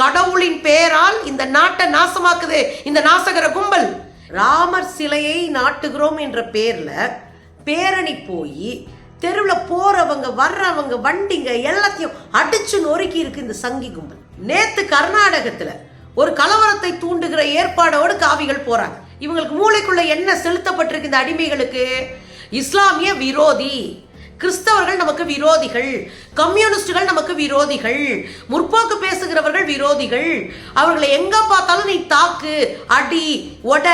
கடவுளின் பெயரால் இந்த நாட்டை நாசமாக்குது. இந்த நாசகர கும்பல். ராமர் சிலையை நாட்டுகிறோம் என்ற பேர்ல பேரணி போய் தெருவில் போறவங்க வர்றவங்க வண்டிங்க எல்லாத்தையும் அடிச்சு நொறுக்கி இருக்கு இந்த சங்கி கும்பல். நேத்து கர்நாடகத்துல ஒரு கலவரத்தை தூண்டுகிற ஏற்பாடோடு காவிகள் போறாங்க. இவங்களுக்கு மூளைக்குள்ள என்ன செலுத்தப்பட்டிருக்கு இந்த அடிமைகளுக்கு? இஸ்லாமிய விரோதி. கிறிஸ்தவர்கள் நமக்கு விரோதிகள் கம்யூனிஸ்டுகள் நமக்கு விரோதிகள் முற்போக்கு பேசுகிறவர்கள் விரோதிகள். அவர்களை எங்க பார்த்தாலும் நீ தாக்கு அடி ஒட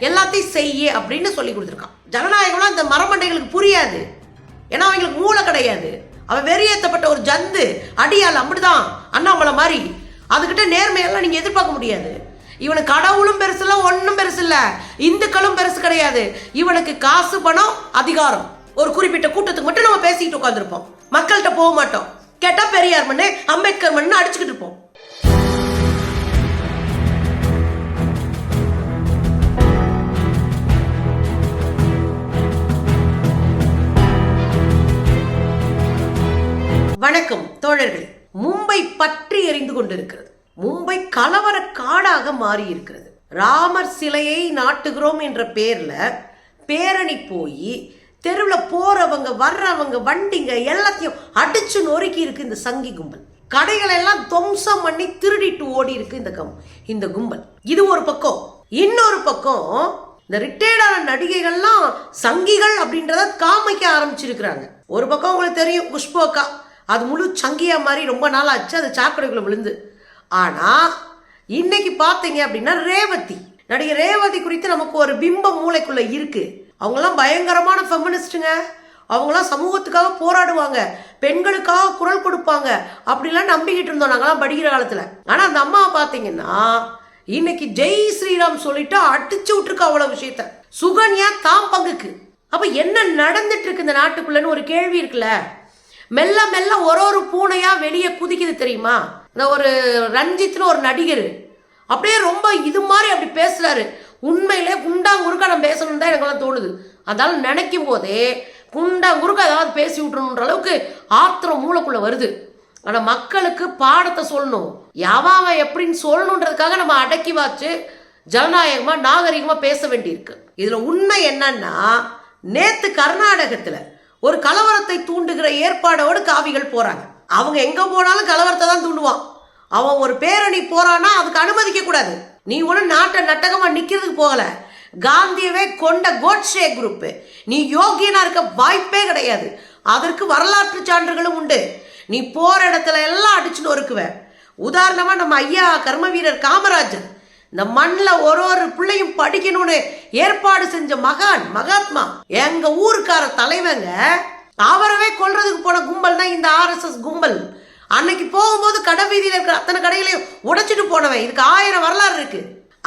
எல்லாத்தையும் செய்ய அப்படின்னு சொல்லி கொடுத்துருக்கான். ஜனநாயகம்லாம் இந்த மரமண்டைகளுக்கு புரியாது. ஏன்னா அவங்களுக்கு மூளை கிடையாது. அவன் வெறியேற்றப்பட்ட ஒரு ஜந்து அடியால் அப்படிதான் அண்ணாமலை மாதிரி. அதுக்கிட்ட நேர்மையெல்லாம் நீங்க எதிர்பார்க்க முடியாது. இவனுக்கு கடவுளும் பெருசு இல்லை ஒன்றும் பெருசு இல்லை. இந்துக்களும் பெருசு கிடையாது. இவனுக்கு காசு பணம் அதிகாரம். ஒரு குறிப்பிட்ட கூட்டத்துக்கு மட்டும் பேசிட்டு உட்காந்துருப்போம் மக்கள்கிட்ட போக மாட்டோம். கேட்டா பெரியார் மண்ணு அம்பேத்கர் மண்ணு அடிச்சுக்கிட்டு இருப்போம். வணக்கம் தோழர்களே. மும்பை பற்றி எரிந்து கொண்டிருக்கிறது. மும்பை கலவர காடாக மாறி இருக்கிறது ராமர் சிலையை நாட்டுகிறோம் என்ற பேர்ல பேரணி போய் தெருவில் போகிறவங்க வர்றவங்க வண்டிங்க எல்லாத்தையும் அடிச்சு நொறுக்கி இருக்கு இந்த சங்கி கும்பல். கடைகளை எல்லாம் துவம்சம் பண்ணி திருடிட்டு ஓடி இருக்கு இந்த கம் இந்த கும்பல். இது ஒரு பக்கம். இன்னொரு பக்கம் இந்த ரிட்டையர்டான நடிகைகள்லாம் சங்கிகள் அப்படின்றத காமிக்க ஆரம்பிச்சிருக்கிறாங்க. ஒரு பக்கம் உங்களுக்கு தெரியும் குஷ்போக்கா. அது முழு சங்கியா மாதிரி ரொம்ப நாள் ஆச்சு அது சாக்கடைக்குள்ள விழுந்து. ஆனா இன்னைக்கு பார்த்தீங்க அப்படின்னா ரேவதி. நடிகை ரேவதி குறித்து நமக்கு ஒரு பிம்பம் மூளைக்குள்ள இருக்குது அவங்கெல்லாம் பயங்கரமான ஃபெமினிஸ்ட்டுங்க அவங்களாம் சமூகத்துக்காக போராடுவாங்க. பெண்களுக்காக குரல் கொடுப்பாங்க. அப்படிலாம் நம்பிக்கிட்டு இருந்தோம் நாங்களாம் படிக்கிற காலத்தில். ஆனால் அந்த அம்மாவை பார்த்தீங்கன்னா இன்னைக்கு ஜெய் ஸ்ரீராம் சொல்லிட்டு அடிச்சு விட்டுருக்கு அவ்வளோ விஷயத்த. சுகன்யா தாம் பங்குக்கு. அப்போ என்ன நடந்துட்டு இருக்கு இந்த நாட்டுக்குள்ளன்னு ஒரு கேள்வி இருக்குல்ல. மெல்ல மெல்ல ஒரு ஒரு பூனையா வெளியே குதிக்குது தெரியுமா? இந்த ஒரு ரஞ்சித்னு ஒரு நடிகர். அப்படியே ரொம்ப இது மாதிரி அப்படி பேசுறாரு. உண்மையிலே குண்டாங்குறுக்க நான் பேசணும்னு தான் எனக்குலாம் தோணுது. அதால் நினைக்கும் போதே குண்டாங்குறுக்க ஏதாவது பேசி விட்டுணுன்ற அளவுக்கு ஆத்திரம் மூளைக்குள்ள வருது. ஆனால் மக்களுக்கு பாடத்தை சொல்லணும். யாவாவை எப்படின்னு சொல்லணுன்றதுக்காக நம்ம அடக்கி வாச்சு ஜனநாயகமாக நாகரிகமாக பேச வேண்டியிருக்கு. இதில் உண்மை என்னன்னா நேற்று கர்நாடகத்தில் ஒரு கலவரத்தை தூண்டுகிற ஏற்பாடோடு காவிகள் போகிறாங்க அவங்க எங்கே போனாலும் கலவரத்தை தான் தூண்டுவான். அவன் ஒரு பேரணி போகிறான்னா அதுக்கு அனுமதிக்கக்கூடாது நீ ஒன்றும் நாட்டை நட்டகமாக நிற்கிறதுக்கு போகலை. காந்தியவே கொண்ட கோட்ஸே குரூப்பு நீ யோகியனாக இருக்க வாய்ப்பே கிடையாது. அதற்கு வரலாற்று சான்றுகளும் உண்டு. நீ போகிற இடத்துல எல்லாம் அடிச்சுன்னு நொறுக்குவ. உதாரணமாக நம்ம ஐயா கர்ம வீரர் காமராஜர். இந்த மண்ணில் ஒரு ஒரு பிள்ளையும் படிக்கணும்னு ஏற்பாடு செஞ்ச மகான் மகாத்மா. எங்கள் ஊருக்கார தலைவங்க அவரவே கொள்றதுக்கு போன கும்பல் தான் இந்த ஆர்எஸ்எஸ் கும்பல். அன்னைக்கு போகும்போது கடை வீதியில் இருக்கிற அத்தனை கடைகளையும் உடைச்சிட்டு போனவன். இதுக்கு ஆயிரம் வரலாறு இருக்கு.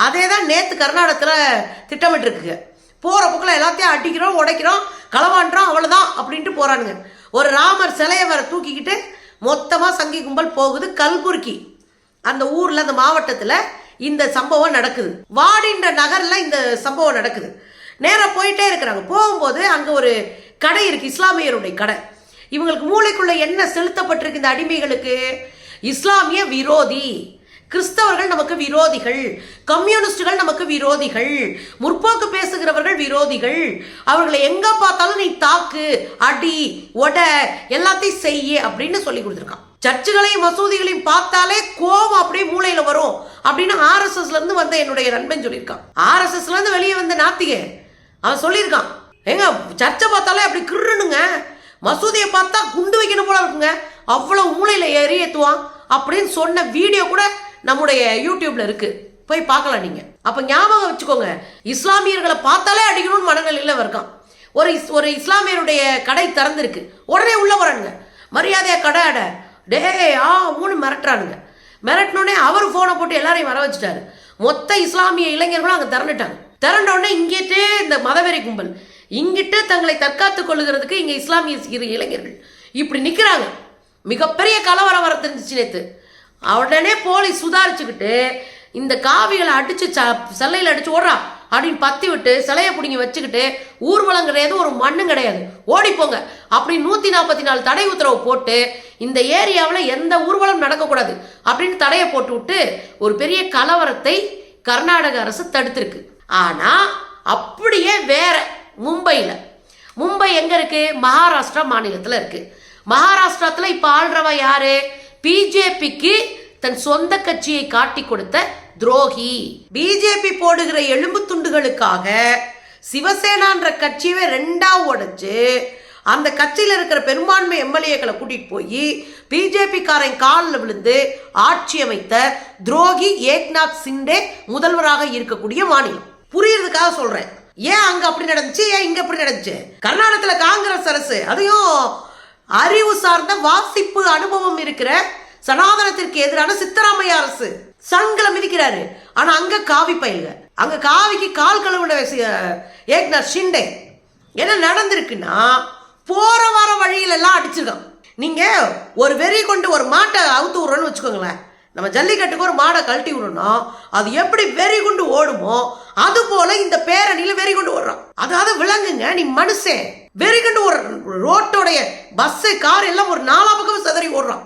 அதே தான் நேற்று கர்நாடகத்தில் திட்டமிட்டு இருக்குங்க போகிற போக்கில் எல்லாத்தையும் அடிக்கிறோம் உடைக்கிறோம் களவாண்டுறோம் அவ்வளோதான் அப்படின்ட்டு போகிறானுங்க ஒரு ராமர் சிலையை வர தூக்கிக்கிட்டு மொத்தமாக சங்கி கும்பல் போகுது கல்புர்கி அந்த ஊரில் அந்த மாவட்டத்தில் இந்த சம்பவம் நடக்குது. வாடின்ற நகரில் இந்த சம்பவம் நடக்குது. நேராக போயிட்டே இருக்கிறாங்க. போகும்போது அங்கே ஒரு கடை இருக்குது இஸ்லாமியருடைய கடை. இவங்களுக்கு மூளைக்குள்ள என்ன செலுத்தப்பட்டிருக்கு இந்த அடிமைகளுக்கு? இஸ்லாமிய விரோதி. கிறிஸ்தவர்கள் நமக்கு விரோதிகள். கம்யூனிஸ்டுகள் நமக்கு விரோதிகள். முற்போக்கு பேசுகிறவர்கள் விரோதிகள். அவர்களை எங்க பார்த்தாலும் நீ தாக்கு அடி ஒட எல்லாத்தையும் செய்ய அப்படின்னு சொல்லி கொடுத்துருக்கான். சர்ச்சுகளையும் மசூதிகளையும் பார்த்தாலே கோபம் அப்படியே மூளையில வரும் அப்படின்னு ஆர்எஸ்எஸ்ல இருந்து வந்த என்னுடைய நண்பன் சொல்லியிருக்கான். ஆர்எஸ்எஸ்ல இருந்து வெளியே வந்த நாத்திகை அவன் சொல்லியிருக்கான். ஏங்க சர்ச்சை பார்த்தாலே அப்படி கிருணுங்க மசூதியை பார்த்தா குண்டு வைக்கணும் போல இருக்குங்க. அவ்வளோ மூளையில் ஏறி ஏற்றுவான் அப்படின்னு சொன்ன வீடியோ கூட நம்முடைய யூடியூப்ல இருக்கு. போய் பார்க்கலாம் நீங்க. அப்ப ஞாபகம் வச்சுக்கோங்க. இஸ்லாமியர்களை பார்த்தாலே அடிக்கணும்னு மனநிலையில இருக்கான். ஒரு இஸ்- ஒரு இஸ்லாமியருடைய கடை திறந்திருக்கு. உடனே உள்ள வரானுங்க மரியாதையா கடை அட. டே ஆ மூணு மிரட்டுறானுங்க. மிரட்டினோடனே அவர் ஃபோனை போட்டு எல்லாரையும் வர வச்சுட்டாரு. மொத்த இஸ்லாமிய இளைஞர்களும் அங்கே திறந்துட்டாங்க. திரண்ட உடனே இந்த மதவெறி கும்பல். இங்கிட்டு தங்களை தற்காத்துக் கொள்ளுகிறதுக்கு இங்கே இஸ்லாமிய இரு இளைஞர்கள் இப்படி நிற்கிறாங்க மிகப்பெரிய கலவரம் வர தெரிஞ்சிச்சு நேற்று உடனே போலீஸ் சுதாரிச்சுக்கிட்டு இந்த காவிகளை அடிச்சு ச- செல்லையில அடிச்சு ஓடுறா. அப்படின்னு பத்தி விட்டு சிலையை பிடிங்கி வச்சுக்கிட்டு ஊர்வலம் கிடையாது ஒரு மண்ணும் கிடையாது. ஓடிப்போங்க அப்படின்னு அப்படி நாற்பத்தி நாலு தடை உத்தரவு போட்டு இந்த ஏரியாவில் எந்த ஊர்வலம் நடக்கக்கூடாது அப்படின்னு தடையை போட்டு விட்டு ஒரு பெரிய கலவரத்தை கர்நாடக அரசு தடுத்திருக்கு. ஆனால் அப்படியே வேற மும்பையில். மும்பை எங்கே இருக்குது மகாராஷ்டிரா மாநிலத்தில் இருக்குது மகாராஷ்டிரத்தில் இப்போ ஆள்றவ யாரு? பிஜேபிக்கு தன் சொந்த கட்சியை காட்டி கொடுத்த துரோகி. பிஜேபி போடுகிற எலும்பு துண்டுகளுக்காக சிவசேனான்ற கட்சியவே ரெண்டா உடைச்சு அந்த கட்சியில் இருக்கிற பெரும்பான்மை எம்எல்ஏக்களை கூட்டிட்டு போய் பிஜேபிக்காரன் காலில் விழுந்து ஆட்சி அமைத்த துரோகி ஏக்நாத் சிண்டே முதல்வராக இருக்கக்கூடிய மாநிலம். புரியுறதுக்காக சொல்றேன். ஏன் அங்க அப்படி நடந்துச்சு? ஏன் இங்க அப்படி நடந்துச்சு? கர்நாடகத்துல காங்கிரஸ் அரசு அதையும் அறிவு சார்ந்த வாசிப்பு அனுபவம் இருக்கிற சனாதனத்திற்கு எதிரான சித்தராமையா அரசு சங்கல மிதிக்கிறாரு. ஆனா அங்க காவி பயில்க அங்க காவிக்கு கால் கழுவுன ஏக்நாத் ஷிண்டே என்ன நடந்திருக்குன்னா போற வர வழியில எல்லாம் அடிச்சிருக்கான். நீங்க ஒரு வெறி கொண்டு ஒரு மாட்டை அவுத்து விடுறோன்னு வச்சுக்கோங்களேன். நம்ம ஜல்லிக்கட்டுக்கு ஒரு மாடை கழட்டி விடணும் அது எப்படி வெறி கொண்டு ஓடுமோ அது போல இந்த பேரணியில வெறி கொண்டு ஓடுறான். அதாவது விலங்குங்க நீ மனுஷன். வெறி கொண்டு ஓடுற ரோட்டோடைய பஸ் கார் எல்லாம் ஒரு நாலா பக்கம் சிதறி ஓடுறான்.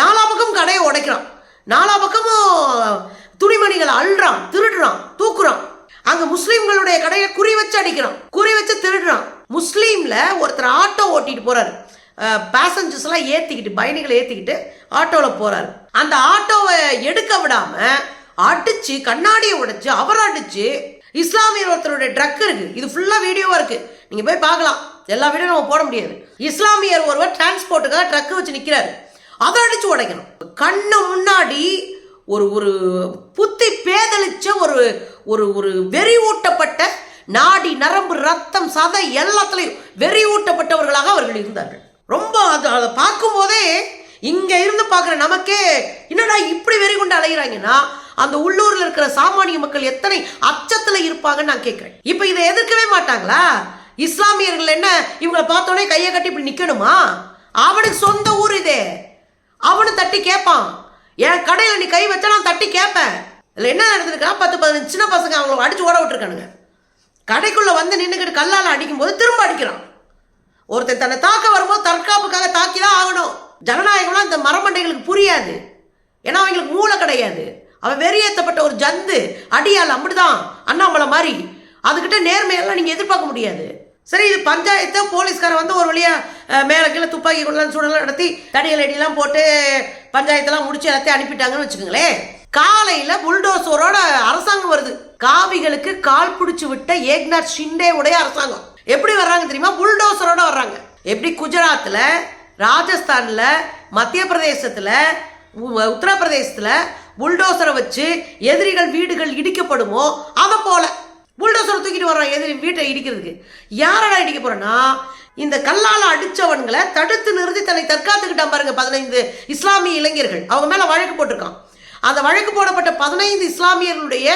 நாலா பக்கம் கடையை உடைக்கிறான். நாலா பக்கமும் துணிமணிகளை அள்ளுறான் திருடுறான் தூக்குறான். அங்க முஸ்லீம்களுடைய கடையை குறி வச்சு அடிக்கிறான். குறி வச்சு திருடுறான். முஸ்லீம்ல ஒருத்தர் ஆட்டோ ஓட்டிட்டு போறாரு. பேசஞ்சர்ஸ்லாம் ஏற்றிக்கிட்டு பயணிகளை ஏற்றிக்கிட்டு ஆட்டோவில் போறாரு. அந்த ஆட்டோவை எடுக்க விடாம அடிச்சு கண்ணாடியை உடைச்சு அவர் அடிச்சு இஸ்லாமியர் ஒருத்தருடைய ட்ரக் இருக்கு. இது ஃபுல்லாக வீடியோவாக இருக்கு. நீங்க போய் பார்க்கலாம். எல்லா வீடியோ நம்ம போட முடியாது. இஸ்லாமியர் ஒருவர் டிரான்ஸ்போர்ட்டுக்காக ட்ரக்கு வச்சு நிற்கிறாரு அதை அடிச்சு உடைக்கணும். கண்ணு முன்னாடி ஒரு ஒரு புத்தி பேதளிச்ச ஒரு ஒரு ஒரு வெறி ஊட்டப்பட்ட நாடி நரம்பு ரத்தம் சதை எல்லாத்துலேயும் வெறி ஊட்டப்பட்டவர்களாக அவர்கள் இருந்தார்கள். ரொம்ப அது அதை பார்க்கும்போதே இங்கே இருந்து பார்க்குற நமக்கே என்னடா இப்படி வெறி கொண்டு அலைகிறாங்கன்னா அந்த உள்ளூரில் இருக்கிற சாமானிய மக்கள் எத்தனை அச்சத்தில் இருப்பாங்கன்னு நான் கேட்குறேன். இப்போ இதை எதிர்க்கவே மாட்டாங்களா? இஸ்லாமியர்கள் என்ன இவங்களை பார்த்தோன்னே கையை கட்டி இப்படி நிற்கணுமா அவனுக்கு சொந்த ஊர் இதே. அவனு தட்டி கேட்பான் என் கடையில் நீ கை வச்சா நான் தட்டி கேட்பேன் இல்லை என்ன நடந்திருக்கா? பத்து பதினஞ்சு சின்ன பசங்க அவங்கள அடிச்சு ஓட விட்டுருக்கானுங்க. கடைக்குள்ளே வந்து நின்றுக்கிட்டு கல்லால் அடிக்கும்போது திரும்ப அடிக்கிறான். ஒருத்தன் தன்னை தாக்க வரும்போது தற்காப்புக்காக தாக்கி தான் ஆகணும். ஜனநாயகம்லாம் இந்த மரமண்டைகளுக்கு புரியாது. ஏன்னா அவங்களுக்கு மூளை கிடையாது. அவன் வெறியேற்றப்பட்ட ஒரு ஜந்து அடியால் அப்படிதான் அண்ணாமலை மாதிரி. அதுக்கிட்ட நேர்மையெல்லாம் நீங்கள் எதிர்பார்க்க முடியாது. சரி இது பஞ்சாயத்தை போலீஸ்கார வந்து ஒரு வழியாக மேலே கீழே துப்பாக்கி கொள்ளலாம் சூடலாம் நடத்தி தடியல் அடியெல்லாம் போட்டு பஞ்சாயத்தெல்லாம் முடிச்சு எல்லாத்தையும் அனுப்பிட்டாங்கன்னு வச்சுக்கோங்களேன். காலையில் புல்டோசரோட அரசாங்கம் வருது. காவிகளுக்கு கால் பிடிச்சி விட்ட ஏக்நாத் ஷிண்டே உடைய அரசாங்கம். எப்படி வர்றாங்க தெரியுமா? புல்டோசரோட வர்றாங்க. எப்படி குஜராத்தில் ராஜஸ்தானில் மத்திய பிரதேசத்தில் உத்தரப்பிரதேசத்தில் புல்டோசரை வச்சு எதிரிகள் வீடுகள் இடிக்கப்படுமோ அதை போல. புல்டோசரை தூக்கிட்டு வர்றான் எதிரி வீட்டை இடிக்கிறதுக்கு. யாரடா இடிக்க போறேன்னா இந்த கல்லால் அடித்தவன்களை தடுத்து நிறுத்தி தன்னை தற்காத்துக்கிட்டான் பாருங்க பதினைந்து இஸ்லாமிய இளைஞர்கள். அவங்க மேலே வழக்கு போட்டிருக்கான். அந்த வழக்கு போடப்பட்ட பதினைந்து இஸ்லாமியர்களுடைய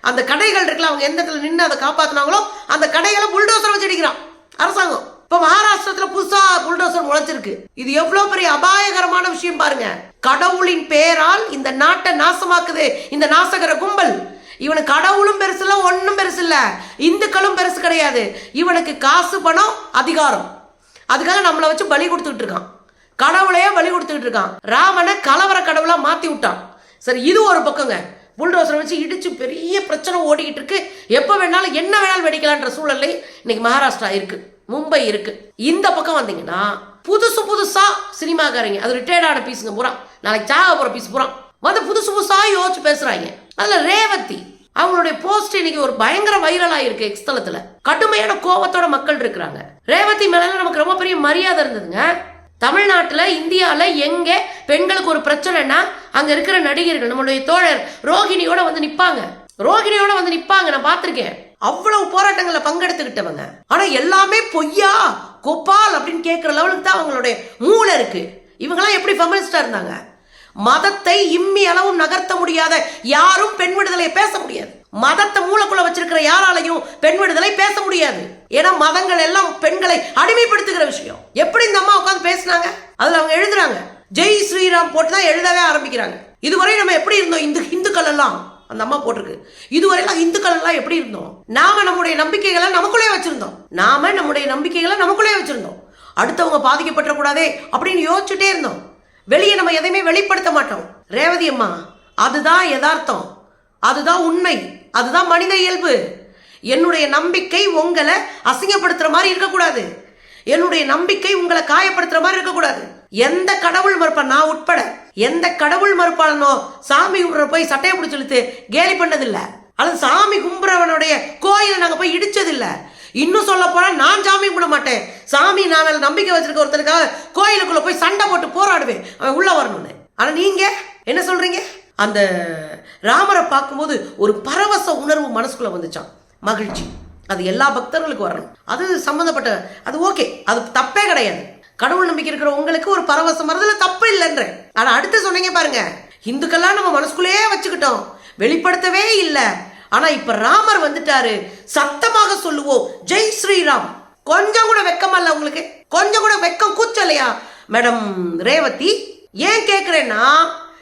அந்த கடைகள் இருக்குல்ல அவங்க எந்த இடத்துல நின்று அதை காப்பாத்துனாங்களோ அந்த கடைகளை புல்டோசர் வச்சு அடிக்கிறான். அரசாங்கம். இப்ப மகாராஷ்டிரத்துல புதுசா புல்டோசர் முளைச்சிருக்கு. இது எவ்வளவு பெரிய அபாயகரமான விஷயம் பாருங்க. கடவுளின் பெயரால் இந்த நாட்டை நாசமாக்குது. இந்த நாசகர கும்பல். இவனுக்கு கடவுளும் பெருசு இல்லை ஒன்றும் பெருசு இல்லை இந்துக்களும் பெருசு கிடையாது. இவனுக்கு காசு பணம் அதிகாரம். அதுக்காக நம்மளை வச்சு பலி கொடுத்துட்டு இருக்கான். கடவுளையே பலி கொடுத்துட்டு இருக்கான். ராமனை கலவர கடவுளா மாத்தி விட்டான். சரி இது ஒரு பக்கங்க. புல்டோசரை வச்சு இடித்து பெரிய பிரச்சனை ஓடிக்கிட்டு இருக்கு. எப்போ வேணாலும் என்ன வேணாலும் வெடிக்கலான்ற சூழல்ல இன்னைக்கு மகாராஷ்டிரா இருக்குது மும்பை இருக்குது இந்த பக்கம் வந்தீங்கன்னா புதுசு புதுசாக சினிமாக்காரங்க அது ரிட்டையர்டான பீஸுங்க பூரா. நாளைக்கு சாக போகிற பீஸ் பூரா. வந்து புதுசு புதுசாக யோசிச்சு பேசுகிறாங்க அதில் ரேவதி அவங்களுடைய போஸ்ட் இன்னைக்கு ஒரு பயங்கர வைரலாக இருக்கு எக்ஸ்தலத்தில் கடுமையான கோபத்தோட மக்கள் இருக்கிறாங்க. ரேவதி மேலே நமக்கு ரொம்ப பெரிய மரியாதை இருந்ததுங்க. தமிழ்நாட்டில் இந்தியாவில் எங்கே பெண்களுக்கு ஒரு பிரச்சனைனா அங்கே இருக்கிற நடிகர்கள் நம்மளுடைய தோழர் ரோஹிணியோட வந்து நிற்பாங்க ரோஹிணியோட வந்து நிற்பாங்க நான் பார்த்துருக்கேன். அவ்வளவு போராட்டங்களில் பங்கெடுத்துக்கிட்டவங்க. ஆனால் எல்லாமே பொய்யா கோபால் அப்படின்னு கேட்குற லெவலுக்கு தான் அவங்களுடைய மூளை இருக்கு. இவங்கெல்லாம் எப்படி ஃபெமினிஸ்டாக இருந்தாங்க? மதத்தை இம்மி அளவும் நகர்த்த முடியாத யாரும் பெண் விடுதலையை பேச முடியாது. மதத்தை மூலக்குள்ள வச்சிருக்கிற யாராலையும் பெண் விடுதலை பேச முடியாது. ஏன்னா மதங்கள் எல்லாம் பெண்களை அடிமைப்படுத்துகிற விஷயம். எப்படி இந்த அம்மா உட்காந்து பேசுனாங்க? அதுல அவங்க எழுதுறாங்க. ஜெய் ஸ்ரீராம் போட்டு தான் எழுதவே ஆரம்பிக்கிறாங்க. இதுவரை நம்ம எப்படி இருந்தோம்? இந்து இந்துக்கள் எல்லாம். அந்த அம்மா போட்டிருக்கு. இதுவரையெல்லாம் இந்துக்கள் எல்லாம் எப்படி இருந்தோம்? நாம நம்முடைய நம்பிக்கைகளை நமக்குள்ளே வச்சிருந்தோம். நாம நம்முடைய நம்பிக்கைகளை நமக்குள்ளே வச்சிருந்தோம். அடுத்தவங்க பாதிக்கப்பட்டக்கூடாதே அப்படின்னு யோசிச்சுட்டே இருந்தோம். வெளியே நம்ம எதையுமே வெளிப்படுத்த மாட்டோம். ரேவதி அம்மா அதுதான் யதார்த்தம். அதுதான் உண்மை. அதுதான் மனித இயல்பு. என்னுடைய நம்பிக்கை உங்களை அசிங்கப்படுத்துற மாதிரி இருக்கக்கூடாது. என்னுடைய நம்பிக்கை உங்களை காயப்படுத்துற மாதிரி இருக்கக்கூடாது. எந்த கடவுள் மறுப்பான் நான் உட்பட எந்த கடவுள் மறுப்பாளனோ சாமி கும்பிட்ற போய் சட்டையை பிடிச்சி இழுத்து கேலி பண்ணதில்ல. அல்லது சாமி கும்பிட்றவனுடைய கோயிலை நாங்கள் போய் இடிச்சதில்ல. இன்னும் சொல்ல போனா நான் சாமி கும்பிட மாட்டேன். சாமி நான் மேலே நம்பிக்கை வச்சிருக்க ஒருத்தனுக்காக கோயிலுக்குள்ள போய் சண்டை போட்டு போராடுவேன். அவன் உள்ள வரணும்னு. ஆனா நீங்க என்ன சொல்றீங்க? அந்த ராமரை பார்க்கும்போது ஒரு பரவச உணர்வு மனசுக்குள்ளே வந்துச்சான். மகிழ்ச்சி. அது எல்லா பக்தர்களுக்கும் வரணும். அது சம்மந்தப்பட்ட அது ஓகே. அது தப்பே கிடையாது. கடவுள் நம்பிக்கை இருக்கிற உங்களுக்கு ஒரு பரவசம் வரதுல தப்பு இல்லைன்ற. ஆனால் அடுத்து சொன்னீங்க பாருங்க. இந்துக்கெல்லாம் நம்ம மனசுக்குள்ளேயே வச்சுக்கிட்டோம். வெளிப்படுத்தவே இல்லை. ஆனால் இப்போ ராமர் வந்துட்டாரு. சத்தமாக சொல்லுவோம். ஜெய் ஸ்ரீராம். கொஞ்சம் கூட வெக்கமா உங்களுக்கு? கொஞ்சம் கூட வெக்கம் கூச்சலையா மேடம் ரேவதி ஏன் கேட்குறேன்னா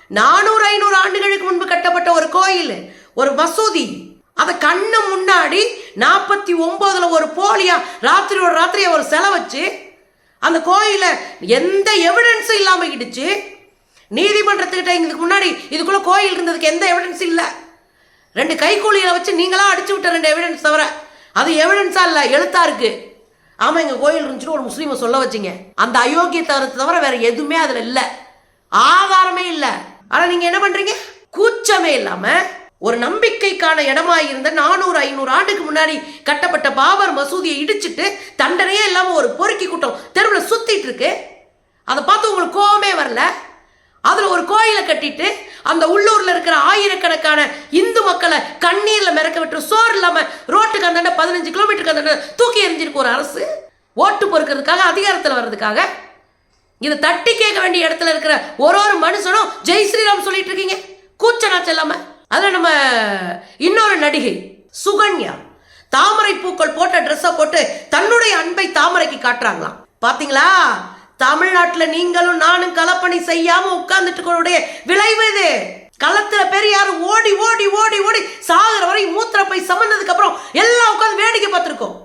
நானூறு ஐநூறு ஆண்டுகளுக்கு முன்பு கட்டப்பட்ட ஒரு கோயில் ஒரு மசூதி. அதை கண்ணு முன்னாடி நாற்பத்தி ஒம்போதில் ஒரு போலியா ராத்திரி ஒரு ராத்திரியை ஒரு செலை வச்சு அந்த கோயில எந்த எவிடன்ஸும் இல்லாம இடிச்சு நீதிமன்றத்துக்கிட்ட இதுக்கு முன்னாடி இதுக்குள்ள கோயில் இருந்ததுக்கு எந்த எவிடன்ஸ் இல்லை. ரெண்டு கைக்கூலிகளை வச்சு நீங்களா அடிச்சு விட்ட ரெண்டு எவிடன்ஸ் தவிர அது எவிடன்ஸா இல்லை எழுத்தா இருக்கு. ஆமா எங்க கோயில் இருந்துச்சுன்னு ஒரு முஸ்லீமை சொல்ல வச்சீங்க. அந்த அயோக்கியத்தை தவிர வேற எதுவுமே அதுல இல்லை. ஆதாரமே இல்லை. ஆனா நீங்க என்ன பண்றீங்க? கூச்சமே இல்லாம ஒரு நம்பிக்கைக்கான இடமா இருந்த நானூறு ஐநூறு ஆண்டுக்கு முன்னாடி கட்டப்பட்ட பாபர் மசூதியை இடிச்சிட்டு தண்டனையே இல்லாம ஒரு பொறுக்கி கூட்டம் தெருவில் சுத்திட்டு இருக்கு. அதை பார்த்து உங்களுக்கு கோவமே வரல? அதுல ஒரு கோயிலை கட்டிட்டு அந்த உள்ளூர்ல இருக்கிற ஆயிரக்கணக்கான இந்து மக்களை கண்ணீர்ல மிரக்க விட்டு சோறு இல்லாம ரோட்டுக்கு அந்தாண்ட பதினஞ்சு கிலோமீட்டருக்கு அந்தாண்ட தூக்கி எறிஞ்சிருக்கு ஒரு அரசு. ஓட்டு பொறுக்கிறதுக்காக அதிகாரத்தில் வர்றதுக்காக இதை தட்டி கேட்க வேண்டிய இடத்துல இருக்கிற ஒரு ஒரு மனுஷனும் ஜெய் ஸ்ரீராம் சொல்லிட்டு இருக்கீங்க. கூச்ச நாச்சம் இல்லாம. அதுல நம்ம இன்னொரு நடிகை சுகன்யா. தாமரை பூக்கள் போட்ட ட்ரெஸ்ஸை போட்டு தன்னுடைய அன்பை தாமரைக்கு காட்டுறாங்களாம். பாத்தீங்களா? தமிழ்நாட்டுல நீங்களும் நானும் கலப்பணி செய்யாம உட்கார்ந்துட்டு விளைவு இது. களத்துல பெரியார் ஓடி ஓடி ஓடி ஓடி சாகுற வரை மூத்திர போய் சமந்ததுக்கு அப்புறம் எல்லாம் உட்காந்து வேடிக்கை பார்த்துருக்கோம்.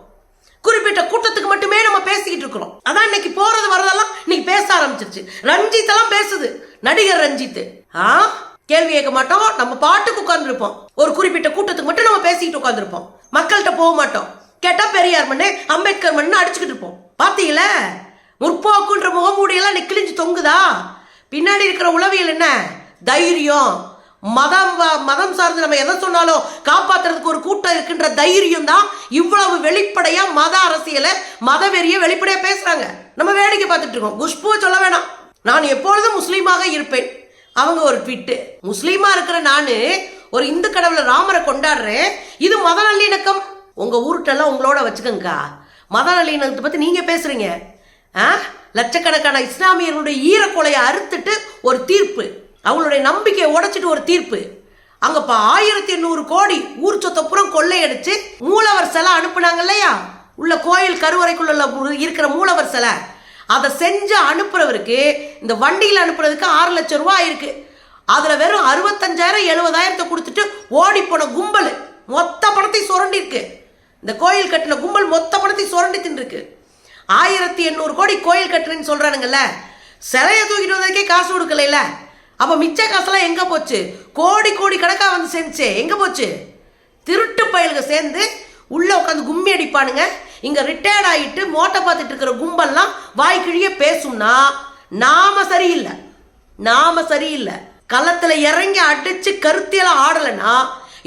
குறிப்பிட்ட கூட்டத்துக்கு மட்டுமே நம்ம பேசிக்கிட்டு இருக்கிறோம். அதான் இன்னைக்கு போறது வரதெல்லாம் இன்னைக்கு பேச ஆரம்பிச்சிருச்சு. ரஞ்சித் எல்லாம் பேசுது. நடிகர் ரஞ்சித் ஆ? கேள்வி கேட்க மாட்டோம். நம்ம பாட்டுக்கு உட்கார்ந்துருப்போம். ஒரு குறிப்பிட்ட கூட்டத்துக்கு மட்டும் நம்ம பேசிக்கிட்டு உட்கார்ந்துருப்போம். மக்கள்கிட்ட போக மாட்டோம். கேட்டா பெரியார் மண்ணு அம்பேத்கர் மண்ணு அடிச்சுக்கிட்டு இருப்போம். பாத்தீங்களா? முற்போக்குன்ற முகமூடியெல்லாம் இன்னைக்கு கிழிஞ்சு தொங்குதா? பின்னாடி இருக்கிற உளவியல் என்ன? தைரியம். மதம் மதம் சார்ந்து நம்ம எதை சொன்னாலும் காப்பாற்றுறதுக்கு ஒரு கூட்டம் இருக்குன்ற தைரியம் தான் இவ்வளவு வெளிப்படையாக மத அரசியலை மத வெறிய வெளிப்படையாக பேசுகிறாங்க நம்ம வேடிக்கை பார்த்துட்டு இருக்கோம். குஷ்புவை சொல்ல வேணாம். நான் எப்பொழுதும் முஸ்லீமாக இருப்பேன். அவங்க ஒரு ட்விட்டு முஸ்லீமாக இருக்கிற நான் ஒரு இந்து கடவுளை ராமரை கொண்டாடுறேன். இது மத நல்லிணக்கம் உங்கள் ஊருட்டெல்லாம் உங்களோட வச்சுக்கோங்கக்கா. மத நல்லிணக்கத்தை பற்றி நீங்கள் பேசுகிறீங்க ஆ? லட்சக்கணக்கான இஸ்லாமியர்களுடைய ஈரக்கொலையை அறுத்துட்டு ஒரு தீர்ப்பு. அவங்களுடைய நம்பிக்கையை உடைச்சிட்டு ஒரு தீர்ப்பு. அங்க இப்ப ஆயிரத்தி எண்ணூறு கோடி ஊர் சொத்தப்புறம் கொள்ளையடிச்சு மூலவர் சிலை அனுப்புனாங்க இல்லையா? உள்ள கோயில் கருவறைக்குள்ள இருக்கிற மூலவர் சிலை. அதை செஞ்சு அனுப்புறவருக்கு இந்த வண்டியில் அனுப்புறதுக்கு ஆறு லட்சம் ரூபா ஆயிருக்கு அதில் வெறும் அறுபத்தஞ்சாயிரம் எழுபதாயிரத்தை கொடுத்துட்டு ஓடி போன கும்பல் மொத்த பணத்தை சுரண்டி இருக்கு இந்த கோயில் கட்டின கும்பல் மொத்த பணத்தை சுரண்டி தின்னுருக்கு. ஆயிரத்தி எண்ணூறு கோடி கோயில் கட்டுறேன்னு சொல்கிறானுங்கல்ல சிலையை தூக்கிட்டு வந்ததுக்கே காசு கொடுக்கல அப்போ மிச்ச காசெல்லாம் எங்கே போச்சு? கோடி கோடி கணக்காக வந்து சேர்ந்துச்சே எங்கே போச்சு? திருட்டு பயலுக்கு சேர்ந்து உள்ளே உட்காந்து கும்மி அடிப்பானுங்க. இங்கே ரிட்டையர்ட் ஆகிட்டு மோட்டை பார்த்துட்டு இருக்கிற கும்பல்லாம் வாய் பேசும்னா நாம சரியில்லை. நாம சரியில்லை. களத்தில் இறங்கி அடித்து கருத்தியெல்லாம் ஆடலைன்னா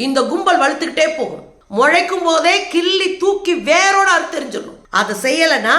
இந்த கும்பல் வலுத்துக்கிட்டே போகும். முளைக்கும் போதே கிள்ளி தூக்கி வேரோட அறுத்தெறிஞ்சிடணும். அதை செய்யலைன்னா